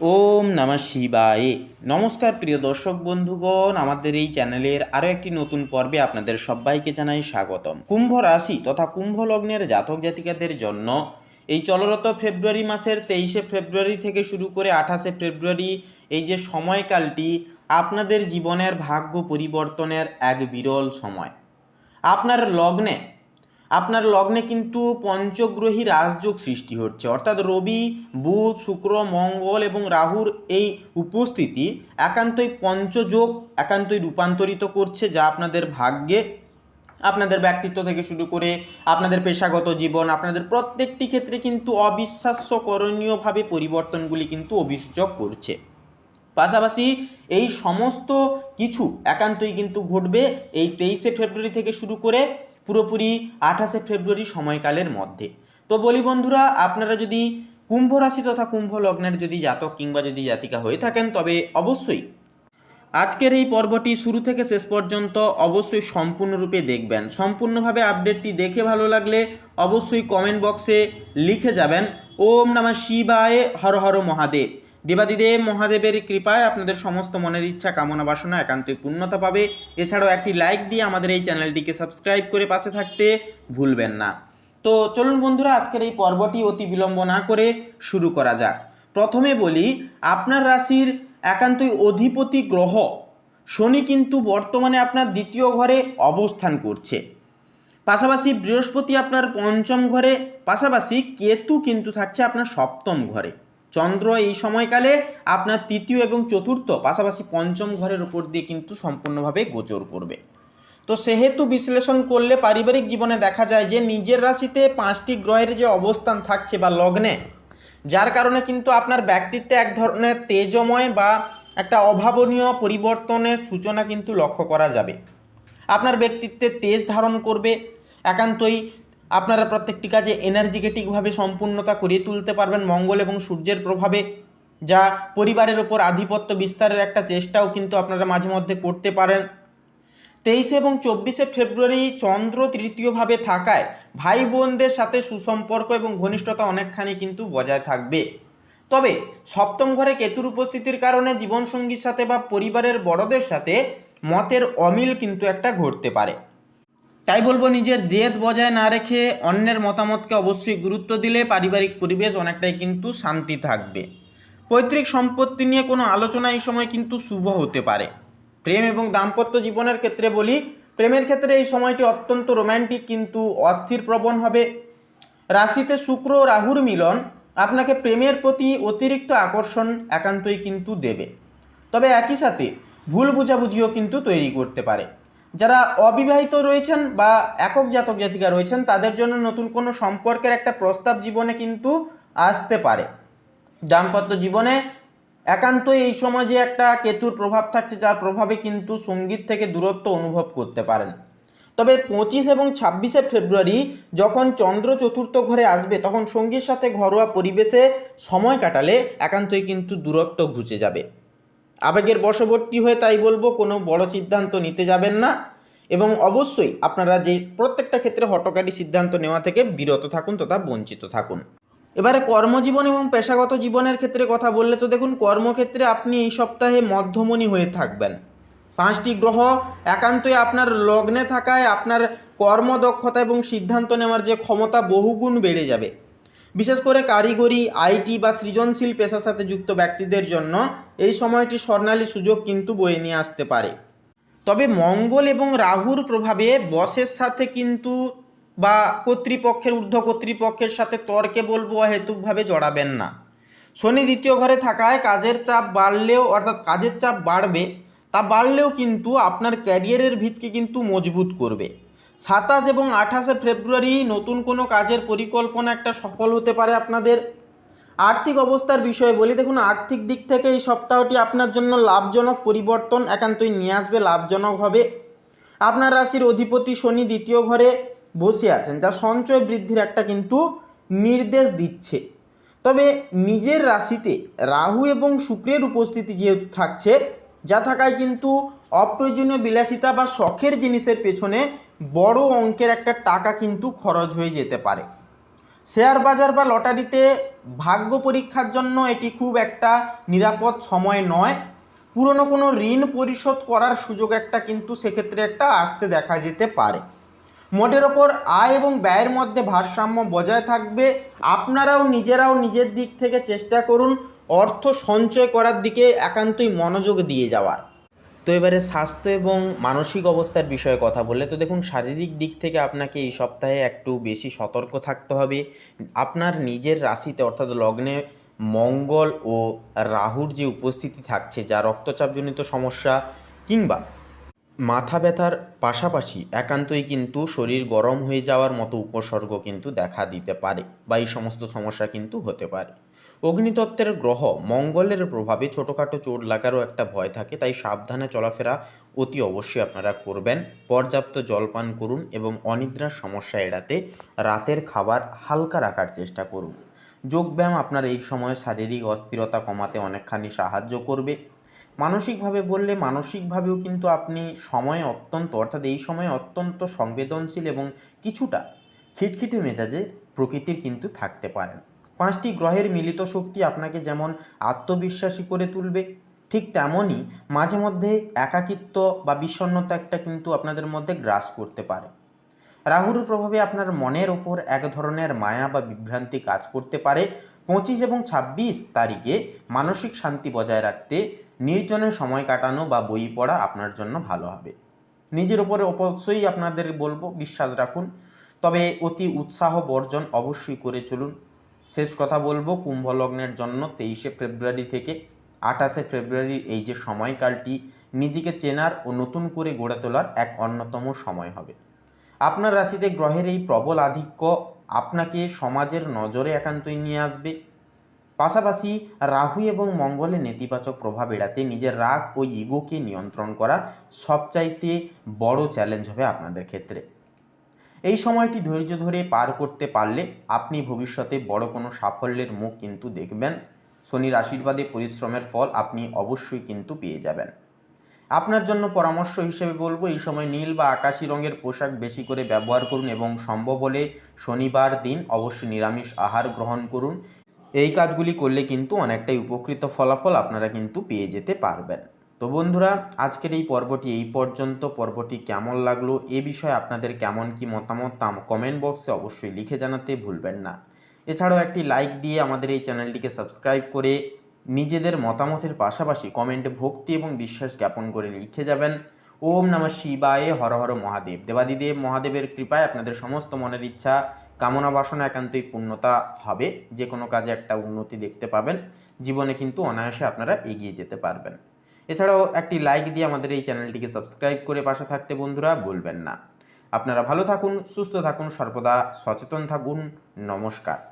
ওম নমঃ শিবায়। নমস্কার প্রিয় দর্শক বন্ধুগণ, আমাদের এই চ্যানেলের আরও একটি নতুন পর্বে আপনাদের সবাইকে জানাই স্বাগতম। কুম্ভ রাশি তথা কুম্ভ লগ্নের জাতক জাতিকাদের জন্য এই চলরত ফেব্রুয়ারি মাসের তেইশে ফেব্রুয়ারি থেকে শুরু করে আঠাশে ফেব্রুয়ারি এই যে সময়কালটি, আপনাদের জীবনের ভাগ্য পরিবর্তনের এক বিরল সময়। আপনার লগ্নে আপনার লগ্নে কিন্তু পঞ্চগ্রহী রাজযোগ সৃষ্টি হচ্ছে। অর্থাৎ রবি, বুধ, শুক্র, মঙ্গল এবং রাহুর এই উপস্থিতি একান্তই পঞ্চযোগ, একান্তই রূপান্তরিত করছে, যা আপনাদের ভাগ্যে, আপনাদের ব্যক্তিত্ব থেকে শুরু করে আপনাদের পেশাগত জীবন, আপনাদের প্রত্যেকটি ক্ষেত্রে কিন্তু অবিশ্বাস্য করণীয়ভাবে পরিবর্তনগুলি কিন্তু অভিযোগ করছে। পাশাপাশি এই সমস্ত কিছু একান্তই কিন্তু ঘটবে এই তেইশে ফেব্রুয়ারি থেকে শুরু করে পুরোপুরি আঠাশে ফেব্রুয়ারি সময়কালের মধ্যে। তো বলি বন্ধুরা, আপনারা যদি কুম্ভ রাশি তথা কুম্ভ লগ্নের যদি জাতক কিংবা যদি জাতিকা হয়ে থাকেন, তবে অবশ্যই আজকের এই পর্বটি শুরু থেকে শেষ পর্যন্ত অবশ্যই সম্পূর্ণরূপে দেখবেন। সম্পূর্ণভাবে আপডেটটি দেখে ভালো লাগলে অবশ্যই কমেন্ট বক্সে লিখে যাবেন। ওম নমঃ শিবায়, হর হর মহাদেব। দেবাদিদেব মহাদেবের কৃপায় আপনাদের সমস্ত মনের ইচ্ছা, কামনা, বাসনা একান্তই পূর্ণতা পাবে। এছাড়াও একটি লাইক দিয়ে আমাদের এই চ্যানেলটিকে সাবস্ক্রাইব করে পাশে থাকতে ভুলবেন না। তো চলুন বন্ধুরা, আজকের এই পর্বটি অতি বিলম্ব না করে শুরু করা যাক। প্রথমে বলি, আপনার রাশির একান্তই অধিপতি গ্রহ, শনি কিন্তু বর্তমানে আপনার দ্বিতীয় ঘরে অবস্থান করছে। পাশাপাশি বৃহস্পতি আপনার পঞ্চম ঘরে, পাশাপাশি কেতু কিন্তু থাকছে আপনার সপ্তম ঘরে। চন্দ্র এই সময়কালে আপনার তৃতীয় এবং চতুর্থ, পাশাপাশি পঞ্চম ঘরের উপর দিয়ে কিন্তু সম্পূর্ণভাবে গোচর করবে তো সেহেতু বিশ্লেষণ করলে পারিবারিক জীবনে দেখা যায় যে নিজের রাশিতে পাঁচটি গ্রহের যে অবস্থান থাকছে বা লগ্নে, যার কারণে কিন্তু আপনার ব্যক্তিত্বে এক ধরনের তেজময় বা একটা অভাবনীয় পরিবর্তনের সূচনা কিন্তু লক্ষ্য করা যাবে। আপনার ব্যক্তিত্বে তেজ ধারণ করবে, একান্তই আপনারা প্রত্যেকটি কাজে এনার্জিকেটিকভাবে সম্পূর্ণতা করিয়ে তুলতে পারবেন মঙ্গল এবং সূর্যের প্রভাবে, যা পরিবারের ওপর আধিপত্য বিস্তারের একটা চেষ্টাও কিন্তু আপনারা মাঝে মধ্যে করতে পারেন। তেইশে এবং চব্বিশে ফেব্রুয়ারি চন্দ্র তৃতীয়ভাবে থাকায় ভাই বোনদের সাথে সুসম্পর্ক এবং ঘনিষ্ঠতা অনেকখানি কিন্তু বজায় থাকবে। তবে সপ্তম ঘরে কেতুর উপস্থিতির কারণে জীবনসঙ্গীর সাথে বা পরিবারের বড়দের সাথে মতের অমিল কিন্তু একটা ঘটতে পারে। তাই বলব নিজের জেদ বজায় না রেখে অন্যের মতামতকে অবশ্যই গুরুত্ব দিলে পারিবারিক পরিবেশ অনেকটাই কিন্তু শান্তি থাকবে। পৈতৃক সম্পত্তি নিয়ে কোনো আলোচনা এই সময় কিন্তু শুভ হতে পারে। প্রেম এবং দাম্পত্য জীবনের ক্ষেত্রে বলি, প্রেমের ক্ষেত্রে এই সময়টি অত্যন্ত রোম্যান্টিক কিন্তু অস্থির প্রবণ হবে। রাশিতে শুক্র রাহুর মিলন আপনাকে প্রেমের প্রতি অতিরিক্ত আকর্ষণ একান্তই কিন্তু দেবে। তবে একই সাথে ভুল বুঝাবুঝিও কিন্তু তৈরি করতে পারে। যারা অবিবাহিত রয়েছেন বা একক জাতক জাতিকা রয়েছেন, তাদের জন্য নতুন কোনো সম্পর্কের একটা প্রস্তাব জীবনে কিন্তু আসতে পারে। দাম্পত্য জীবনে একান্তই এই সময় যে একটা কেতুর প্রভাব থাকছে, যার প্রভাবে কিন্তু সংগীত থেকে দূরত্ব অনুভব করতে পারেন। তবে পঁচিশ এবং ছাব্বিশে ফেব্রুয়ারি যখন চন্দ্র চতুর্থ ঘরে আসবে, তখন সঙ্গীর সাথে ঘরোয়া পরিবেশে সময় কাটালে একান্তই কিন্তু দূরত্ব ঘুচে যাবে। আবেগের বশবর্তী হয়ে তাই বলব, কোনো বড় সিদ্ধান্ত নিতে যাবেন না। এবং অবশ্যই আপনারা যে প্রত্যেকটা ক্ষেত্রে হটকারী সিদ্ধান্ত নেওয়া থেকে বিরত থাকুন তথা বঞ্চিত থাকুন। এবারে কর্মজীবন এবং পেশাগত জীবনের ক্ষেত্রে কথা বললে তো দেখুন, কর্মক্ষেত্রে আপনি এই সপ্তাহে মধ্যমণি হয়ে থাকবেন। পাঁচটি গ্রহ, একান্তই আপনার লগ্নে থাকায় আপনার কর্মদক্ষতা এবং সিদ্ধান্ত নেওয়ার যে ক্ষমতা বহুগুণ বেড়ে যাবে। বিশেষ করে কারিগরি, আইটি বা সৃজনশীল পেশার সাথে যুক্ত ব্যক্তিদের জন্য এই সময়টি স্বর্ণালী সুযোগ কিন্তু বয়ে নিয়ে আসতে পারে। তবে মঙ্গল এবং রাহুর প্রভাবে বসের সাথে কিন্তু বা কর্তৃপক্ষের, ঊর্ধ্ব কর্তৃপক্ষের সাথে তর্কে বলব অহেতুকভাবে জড়াবেন না। শনি দ্বিতীয় ঘরে থাকায় কাজের চাপ বাড়লেও, অর্থাৎ কাজের চাপ বাড়বে, তা বাড়লেও কিন্তু আপনার ক্যারিয়ারের ভিতকে কিন্তু মজবুত করবে। সাতাশ এবং আঠাশে ফেব্রুয়ারি নতুন কোনো কাজের পরিকল্পনা একটা সফল হতে পারে আপনাদের? আর্থিক অবস্থার বিষয়ে বলি, দেখুন, আর্থিক দিক থেকে এই সপ্তাহটি আপনার জন্য লাভজনক পরিবর্তন একান্তই নিয়ে আসবে, লাভজনক হবে। আপনার রাশির অধিপতি শনি দ্বিতীয় ঘরে বসে আছেন, যা সঞ্চয় বৃদ্ধির একটা কিন্তু নির্দেশ দিচ্ছে। তবে নিজের রাশিতে রাহু এবং শুক্রের উপস্থিতি যেহেতু থাকছে, যা থাকায় কিন্তু অপ্রয়োজনীয় বিলাসিতা বা শখের জিনিসের পেছনে বড় অঙ্কের একটা টাকা কিন্তু খরচ হয়ে যেতে পারে। শেয়ার বাজার বা লটারিতে ভাগ্য পরীক্ষার জন্য এটি খুব একটা নিরাপদ সময় নয়। পুরনো কোনো ঋণ পরিশোধ করার সুযোগ একটা কিন্তু সেক্ষেত্রে একটা আসতে দেখা যেতে পারে। মোটের ওপর আয় এবং ব্যয়ের মধ্যে ভারসাম্য বজায় থাকবে। আপনারাও নিজেরাও নিজের দিক থেকে চেষ্টা করুন অর্থ সঞ্চয় করার দিকে একান্তই মনোযোগ দিয়ে যাওয়ার। তো এবারে স্বাস্থ্য এবং মানসিক অবস্থার বিষয়ে কথা বললে তো দেখুন শারীরিক দিক থেকে আপনাকে এই সপ্তাহে একটু বেশি সতর্ক থাকতে হবে। আপনার নিজের রাশিতে অর্থাৎ লগ্নে মঙ্গল ও রাহুর যে উপস্থিতি থাকছে যা রক্তচাপজনিত সমস্যা কিংবা মাথা ব্যথার পাশাপাশি একান্তই কিন্তু শরীর গরম হয়ে যাওয়ার মতো উপসর্গ কিন্তু দেখা দিতে পারে বা এই সমস্ত সমস্যা কিন্তু হতে পারে। অগ্নিতত্ত্বের গ্রহ মঙ্গলের প্রভাবে ছোটোখাটো চোট লাগারও একটা ভয় থাকে, তাই সাবধানে চলাফেরা অতি অবশ্যই আপনারা করবেন। পর্যাপ্ত জলপান করুন এবং অনিদ্রার সমস্যা এড়াতে রাতের খাবার হালকা রাখার চেষ্টা করুন। যোগব্যায়াম আপনার এই সময় শারীরিক অস্থিরতা কমাতে অনেকখানি সাহায্য করবে। মানসিকভাবে বললে মানসিকভাবেও কিন্তু আপনি সময় অত্যন্ত, অর্থাৎ এই সময় অত্যন্ত সংবেদনশীল এবং কিছুটা খিটখিটে মেজাজে প্রকৃতির কিন্তু থাকতে পারেন। পাঁচটি গ্রহের মিলিত শক্তি আপনাকে যেমন আত্মবিশ্বাসী করে তুলবে, ঠিক তেমনই মাঝে মধ্যে একাকিত্ব বা বিষণ্ণতা একটা কিন্তু আপনাদের মধ্যে গ্রাস করতে পারে। রাহুর প্রভাবে আপনার মনের ওপর এক ধরনের মায়া বা বিভ্রান্তি কাজ করতে পারে। পঁচিশ এবং ছাব্বিশ তারিখে মানসিক শান্তি বজায় রাখতে নির্জনের সময় কাটানো বা বই পড়া আপনার জন্য ভালো হবে। নিজের ওপরে অবশ্যই আপনাদের বলব বিশ্বাস রাখুন। তবে অতি উৎসাহ বর্জন অবশ্যই করে চলুন। শেষ কথা বলব, কুম্ভ লগ্নের জন্য তেইশে ফেব্রুয়ারি থেকে আঠাশে ফেব্রুয়ারির এই যে সময়কালটি নিজেকে চেনার ও নতুন করে গড়ে তোলার এক অন্যতম সময় হবে। আপনার রাশিতে গ্রহের এই প্রবল আধিক্য আপনাকে সমাজের নজরে একান্তই নিয়ে আসবে। পাশাপাশি রাহু এবং মঙ্গলের নেতিবাচক প্রভাব এড়াতে নিজের রাগ ও ইগোকে নিয়ন্ত্রণ করা সবচাইতে বড় চ্যালেঞ্জ হবে আপনাদের ক্ষেত্রে। এই সময়টি ধৈর্য ধরে পার করতে পারলে আপনি ভবিষ্যতে বড় কোনো সাফল্যের মুখ কিন্তু দেখবেন। শনির আশীর্বাদে পরিশ্রমের ফল আপনি অবশ্যই কিন্তু পেয়ে যাবেন। আপনার জন্য পরামর্শ হিসেবে বলব, এই সময় নীল বা আকাশি রঙের পোশাক বেশি করে ব্যবহার করুন এবং সম্ভব হলে শনিবার দিন অবশ্যই নিরামিষ আহার গ্রহণ করুন। এই কাজগুলি করলে কিন্তু অনেকটাই উপকৃত ফলাফল আপনারা কিন্তু পেয়ে যেতে পারবেন। তো বন্ধুরা, আজকের এই পর্বটি এই পর্যন্ত। পর্বটি কেমন লাগল, এ বিষয়ে আপনাদের কেমন কি মতামত তা কমেন্ট বক্সে অবশ্যই লিখে জানাতে ভুলবেন না। এছাড়াও একটি লাইক দিয়ে আমাদের এই চ্যানেলটিকে সাবস্ক্রাইব করে নিজেদের মতামতের পাশাপাশি কমেন্টে ভক্তি এবং বিশ্বাস জ্ঞাপন করে লিখে যাবেন। ওম নমঃ শিবায়ে, হর হর মহাদেব। দেবাদিদেব মহাদেবের কৃপায় আপনাদের সমস্ত মনের ইচ্ছা কামনা বাসনা একান্তই পূর্ণতা হবে। যে কোনো কাজে একটা উন্নতি দেখতে পাবেন। জীবনে কিন্তু অনায়াসে আপনারা এগিয়ে যেতে পারবেন। এছাড়াও একটি লাইক দিয়ে আমাদের এই চ্যানেলটিকে সাবস্ক্রাইব করে পাশে থাকতে বন্ধুরা বলবেন না। আপনারা ভালো থাকুন, সুস্থ থাকুন, সর্বদা সচেতন থাকুন। নমস্কার।